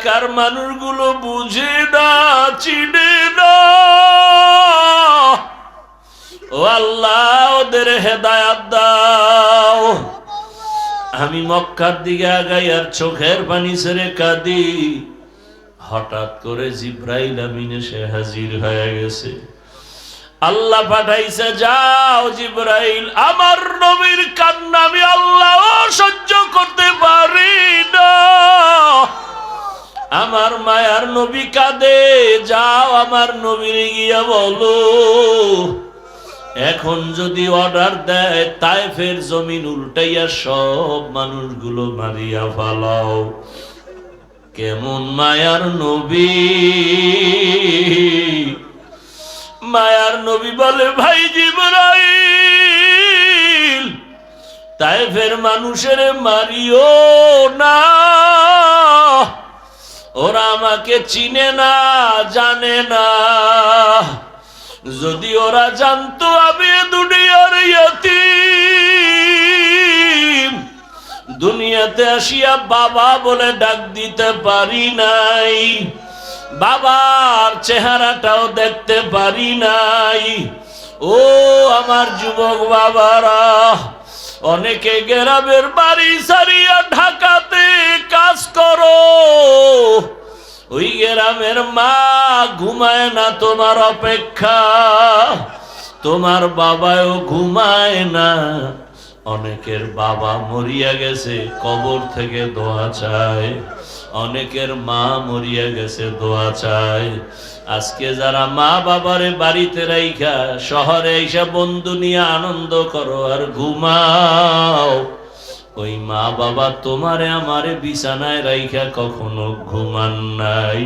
এলাকার মানুষগুলো বুঝে না, চিনে না। ও আল্লাহ, ওদের হেদায়াত দাও। আমি মক্কার দিকে আগাই আর চোখের পানি ছেড়ে কাঁদি। হঠাৎ করে জিব্রাইল আমিন এসে হাজির হয়ে গেছে। আল্লাহ পাঠাইছে, যাও জিব্রাইল, আমার নবীর কান্না আমি আল্লাহ সহ্য করতে পারি না। আমার মায়ার নবী কাঁদে, যাও আমার নবীর গিয়া বলো। এখন যদি অর্ডার দেয় তাই ফের জমিন উল্টাইয়া সব মানুষগুলো মারিয়া ফালাও। কেমন মায়ার নবী? মায়ার নবী বলে, ভাই জিবরাইল তাই ফের মানুষের মারিও না। ওরা আমাকে চিনে না, জানে না। যদি ওরা জানতো আমি দুনিয়ার ইয়তীম। দুনিয়াতে আসিয়া বাবা বলে ডাক দিতে পারি নাই। বাবার চেহারাটাও দেখতে পারি নাই। ও আমার যুবক বাবারা, অনেকে গ্রামের বাড়ি সারিয়া ঢাকাতে করো। ওই গ্রামের মা ঘুমায় না তোমার অপেক্ষা। তোমার বাবাও ঘুমায় না। অনেকের বাবা মরিয়া গেছে, কবর থেকে দোয়া চায়। অনেকের মা মরিয়া গেছে, দোয়া চায়। আজকে যারা মা বাবারে বাড়িতে রাইখা, শহরে এসে বন্ধু নিয়ে আনন্দ করো আর ঘুমাও। ওই মা বাবা তোমারে আমারে বিছানায় রাইখা কখনো ঘুমান নাই।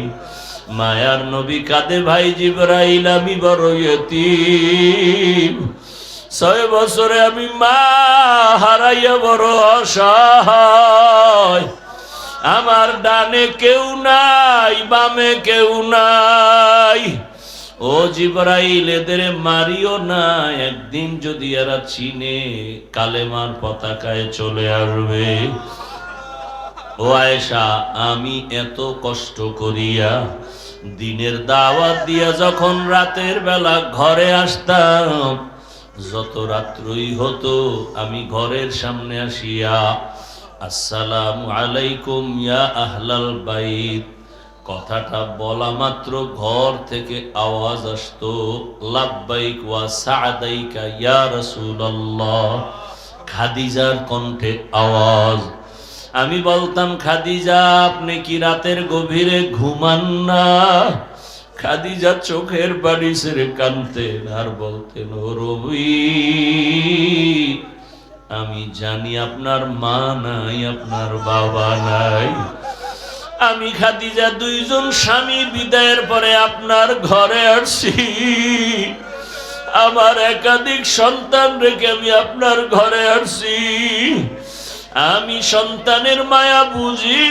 মায়ার নবী কাঁদে, ভাই জিবরাইল, আমি বড় ছয় বছরে আমি মা হারাইয়া বড় অসহায়। আমার ডানে কেউ নাই, বামে কেউ নাই। ও জিবরাইল, এদের মারিও না। একদিন যদি এরা চিনে কালেমার পতাকায় চলে আসবে। ও আয়েশা, আমি এত কষ্ট করিয়া দিনের দাওয়াত দিয়া যখন রাতের বেলা ঘরে আসতাম, যত রাত্রই হতো, আমি ঘরের সামনে আসিয়া, আসসালামু আলাইকুম ইয়া আহলাল বাইত। কথাটা বলা মাত্র ঘর থেকে আওয়াজ আসতো, লাব্বাইক ওয়া সাদাইকা খাদিজার কণ্ঠে আওয়াজ, আমি বলতাম, খাদিজা, আপনি কি রাতের গভীরে ঘুমান না? খাদিজা চোখের বাড়ি ছেড়ে কানতেন আর বলতেন, ও রবি, আমি জানি আপনার মা নাই, আপনার বাবা নাই। আমি খাদিজা দুইজন স্বামী বিদায়ের পরে আপনার ঘরে আসছি। আমার একাধিক সন্তান রেখে আমি আপনার ঘরে আসছি। আমি সন্তানের মায়া বুঝি।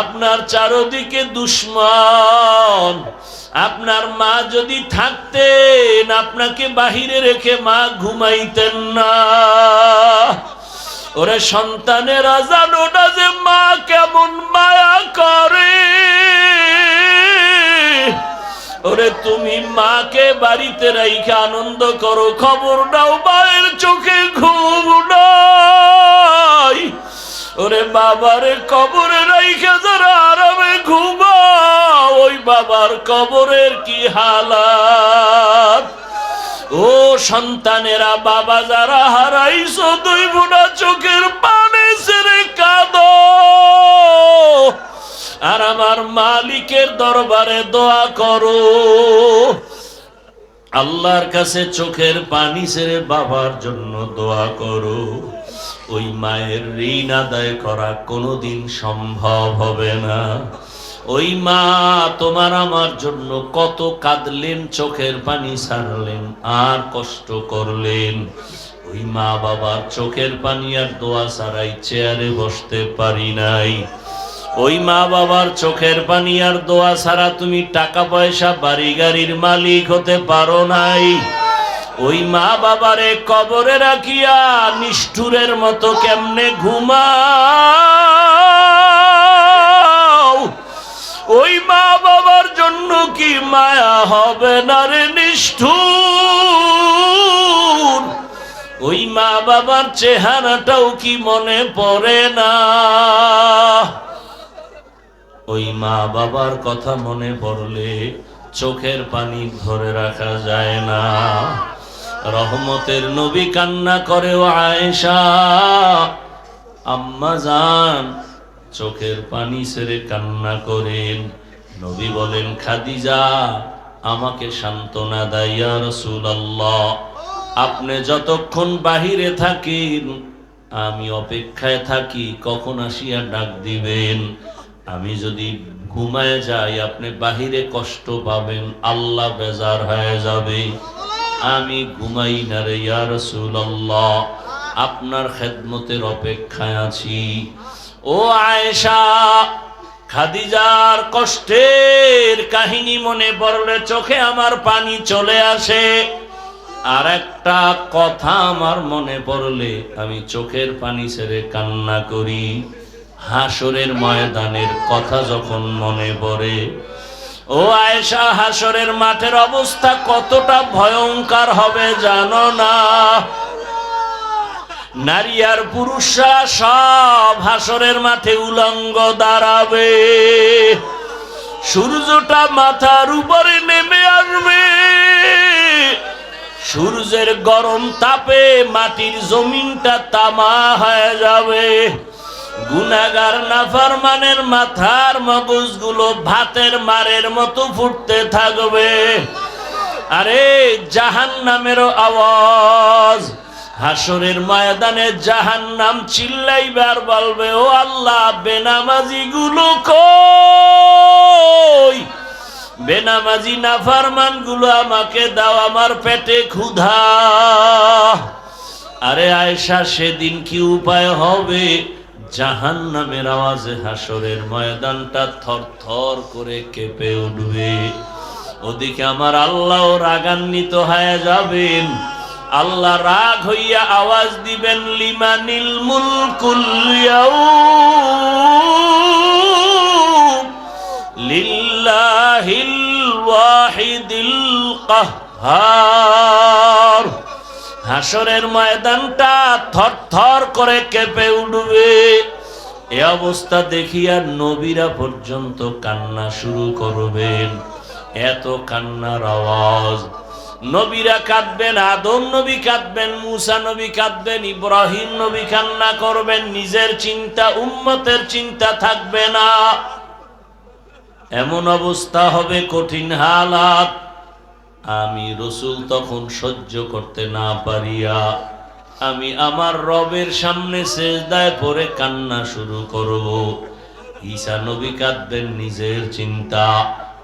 আপনার চারদিকে দুশ্মন। আপনার মা যদি থাকতেন, আপনাকে বাহিরে রেখে মা ঘুমাইতেন না। ওরে সন্তানের, জানো না যে মা কেমন মায়া করে? ওরে তুমি মাকে বাড়িতে রাইখে আনন্দ করো, খবর নাও, মায়ের চোখে ঘুম ওরে বাবারে কবরে রাইখে যারা আরামে ঘুমা ওই বাবার কবরের কি হালাত? ও সন্তানেরা, বাবা যারা হারাইছো, দুই বুড়া চোখের পানে ছেড়ে কাঁদো। আর আমার মালিকের দরবারে দোয়া করো। আল্লাহর কাছে চোখের পানি ছেড়ে বাবার জন্য দোয়া করো। ওই মায়ের ঋণ আদায় করা কোনোদিন সম্ভব হবে না। ওই মা তোমার আমার জন্য কত কাঁদলেন, চোখের পানি ছাড়লেন, আর কষ্ট করলেন। ওই মা বাবার চোখের পানি আর দোয়া ছাড়াই চেয়ারে বসতে পারি নাই। ওই মা বাবার চোখের পানি আর দোয়া ছাড়া তুমি টাকা পয়সা বাড়ি গাড়ির মালিক হতে পারো নাই। ওই মা বাবারে কবরে রাখিয়া নিষ্ঠুরের মতো কেমনে ঘুমা মা বাবার জন্য কি মায়া হবে না রে নিষ্ঠুর? ওই মা বাবার চেহারাটাও কি মনে পড়ে না? ওই মা বাবার কথা মনে পড়লে চোখের পানি ধরে রাখা যায় না। রহমতের নবী কান্না করে ও আয়েশা, আম্মা যান চোখের পানি ছেড়ে কান্না করেন। নবী বলেন, খাদিজা, আমাকে সান্ত্বনা দাইয়া রসুলাল্লাহ। আপনি যতক্ষণ বাহিরে থাকেন, আমি অপেক্ষায় থাকি, কখন আসিয়া ডাক দিবেন? আমি যদি ঘুমায় যাই, আপনি বাহিরে কষ্ট পাবেন, আল্লাহ বেজার হয়ে যাবে। আমি ঘুমাই না রে ইয়া রাসূলুল্লাহ, আপনার খেদমতের অপেক্ষায় আছি। ও আয়েশা, খাদিজার কষ্টের কাহিনী মনে পড়লে চোখে আমার পানি চলে আসে। আর একটা কথা আমার মনে পড়লে আমি চোখের পানি ছেড়ে কান্না করি। হাসরের ময়দানের কথা যখন মনে পড়ে, ও আয়েশা, হাসরের মাঠের অবস্থা কতটা ভয়ঙ্কর হবে জানো না? নারী আর পুরুষরা সব হাসরের মাঠে উলঙ্গ দাঁড়াবে। সূর্যটা মাথার উপরে নেমে আসবে। সূর্যের গরম তাপে মাটির জমিনটা তামা হয়ে যাবে। গুনাগার নাফারমানের মাথার মগজগুলো ভাতের মারের মতো ফুটতে থাকবে। আরে জাহান নামেরও আওয়াজ। হাসরের ময়দানে জাহান নাম চিল্লাইবার বলবে, ও আল্লাহ বেনামাজি গুলো বেনামাজি নাফারমানগুলো আমাকে দাও, আমার পেটে ক্ষুধা। আরে আয়সা সেদিন কি উপায় হবে? জাহান নামের আওয়াজে হাসরের ময়দানটা থর থর করে কেঁপে উঠবে। ওদিকে আমার আল্লাহ রাগান্বিত হয়ে যাবেন। আল্লাহ রাগ হইয়া আওয়াজ দিবেন, লিমানিল মুলকুল লিল্লাহিল ওয়াহিদিল কাহ্হার। হাসরের ময়দানটা থর থর করে কেঁপে উঠবে। এ অবস্থা দেখিয়া নবীরা পর্যন্ত কান্না শুরু করবেন। এত কান্নার আওয়াজ। নবীরা কাঁদবেন, আদম নবী কাঁদবেন, মুসা নবী কাঁদবেন, ইব্রাহিম নবী কান্না করবেন, নিজের চিন্তা, উম্মতের চিন্তা থাকবে না। এমন অবস্থা হবে কঠিন হালাত। আমি রসুল তখন সহ্য করতে না পারিয়া, আমি আমার রবের সামনে সেজদায় পরে কান্না শুরু করব। ঈসা নবী কাঁদবেন, নিজের চিন্তা,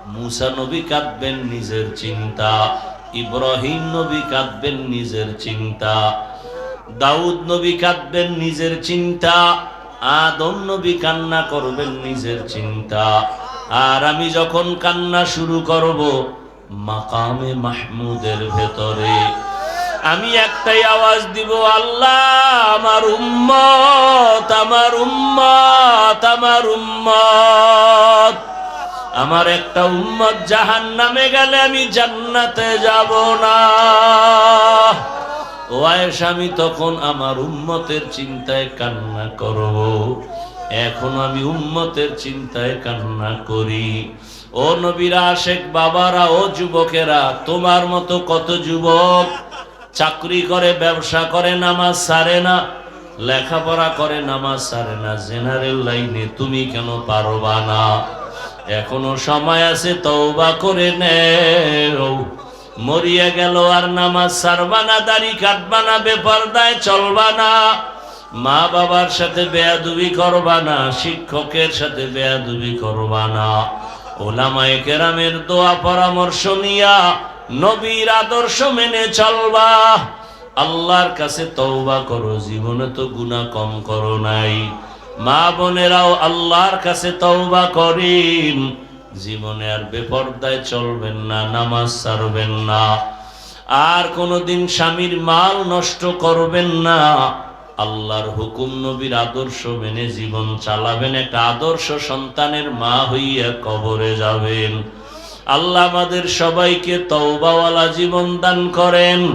মুসা নবী কাঁদবেন, নিজের চিন্তা। ইব্রাহিম নবী কাঁদবেন নিজের চিন্তা, দাউদ নবী কাঁদবেন নিজের চিন্তা, আদম নবী কান্না করবেন নিজের চিন্তা। আর আমি যখন কান্না শুরু করব মাকামে মাহমুদের ভেতরে, আমি একটাই আওয়াজ দিব, আল্লাহ আমার উম্মত আমার উম্মত আমার উম্মত। আমার একটা উম্মত জাহান নামে গেলে আমি জান্নাতে যাব না। ও আয়েশ, আমি তখন আমার উম্মতের চিন্তায় কান্না করব। এখন আমি উম্মতের চিন্তায় কান্না করি। ও নবীরা আশেক বাবারা, ও যুবকেরা, তোমার মতো কত যুবক চাকরি করে, ব্যবসা করে, নামাজ সারে না, লেখাপড়া করে, নামাজ সারে না, জেনারেল লাইনে তুমি কেন পারবা না? এখনও সময় আছে, তওবা করে নেও। মরিয়া গেল আর নামাজ সারবা না, দাড়ি কাটবা না, বেপরদায় চলবা না। মা বাবার সাথে বেয়াদুবি করবা না, শিক্ষকের সাথে বেয়াদুবি করবা না। ওলামায়ে কেরামের দোয়া, পরামর্শ নিয়া নবীর আদর্শ মেনে চলবা। আল্লাহর কাছে তওবা করো, জীবনে তো গুনাহ কম করো নাই। মা বোনেরাও আল্লাহর কাছে তওবা করিন। জীবনে আর বেপর্দায় চলবেন না, নামাজ ছাড়বেন না। আর কোনোদিন স্বামীর মাল নষ্ট করবেন না। আল্লাহর হুকুম নবীর আদর্শ মেনে জীবন চালাবেন। একটা আদর্শ সন্তানের মা হইয়া কবরে যাবেন। আল্লাহ আমাদের সবাইকে তওবাওয়ালা জীবন দান করেন।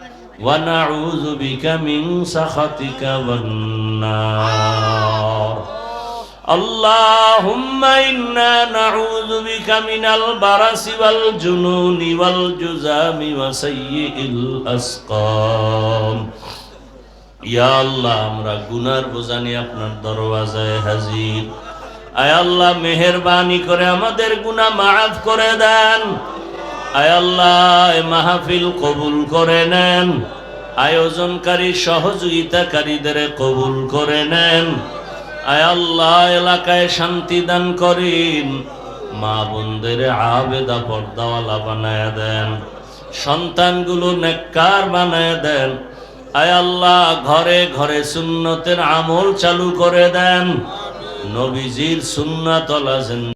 ونعوذ بك من سخطك والنار اللهم إنا نعوذ بك من البرس والجنون والجزام وسيء الأسقام ইয়া আল্লাহ আমরা গুনার বোঝানি আপনার দরওয়াজায় হাজির আয় আল্লাহ মেহেরবানি করে আমাদের গুনাহ মাফ করে দেন আয় আল্লাহ, এ মাহফিল কবুল করে নেন। আয়োজনকারী সহযোগিতাকারীদের কবুল করে নেন। আয় আল্লাহ, এলাকায় শান্তি দান করেন। মা বোনদের আবেদা পর্দাওয়ালা বানায় দেন। সন্তানগুলো নেককার বানায় দেন। আয় আল্লাহ, ঘরে ঘরে সুন্নতের আমল চালু করে দেন। নবীজির সুন্নাতলা